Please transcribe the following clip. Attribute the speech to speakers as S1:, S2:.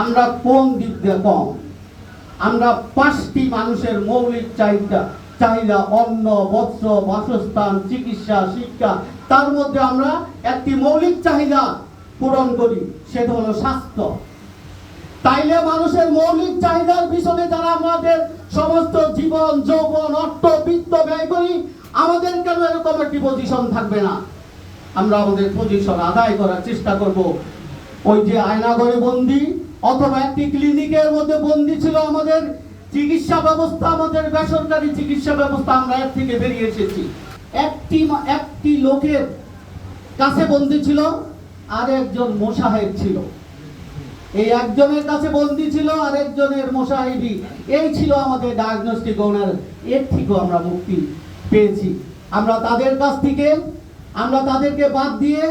S1: আমরা কোন দিক দিয়ে কম? আমরা পাঁচটি মানুষের মৌলিক চাহিদা চাহিদা অন্ন, বস্ত্র, বাসস্থান, চিকিৎসা, শিক্ষা। তার মধ্যে আমরা একটি মৌলিক চাহিদা পূরণ করি, সেটা হলো স্বাস্থ্য। তাইলে মানুষের মৌলিক চাহিদার পিছনে যারা আমাদের সমস্ত জীবন, যৌবন, অর্থ, বৃত্ত ব্যয় করি, আমাদের কেন এরকম একটি পজিশন থাকবে না? আমরা আমাদের পজিশন আদায় করার চেষ্টা করব। ওই যে আয়নাঘরে বন্দি অথবা একটি ক্লিনিকের মধ্যে বন্দি ছিল আমাদের চিকিৎসা ব্যবস্থা, আমাদের বেসরকারি চিকিৎসা ব্যবস্থা, আমরা এর থেকে বেরিয়ে এসেছি। একটি একটি লোকের কাছে বন্দি ছিল, আর একজন মোসাহেব ছিল। এই একজনের কাছে বন্দি ছিল, আর একজনের মোসাহিবি এই ছিল আমাদের ডায়াগনস্টিক ওনার এর থেকেও আমরা মুক্তি পেয়েছি। আমরা তাদের কাছ থেকে, আমরা তাদেরকে বাদ দিয়ে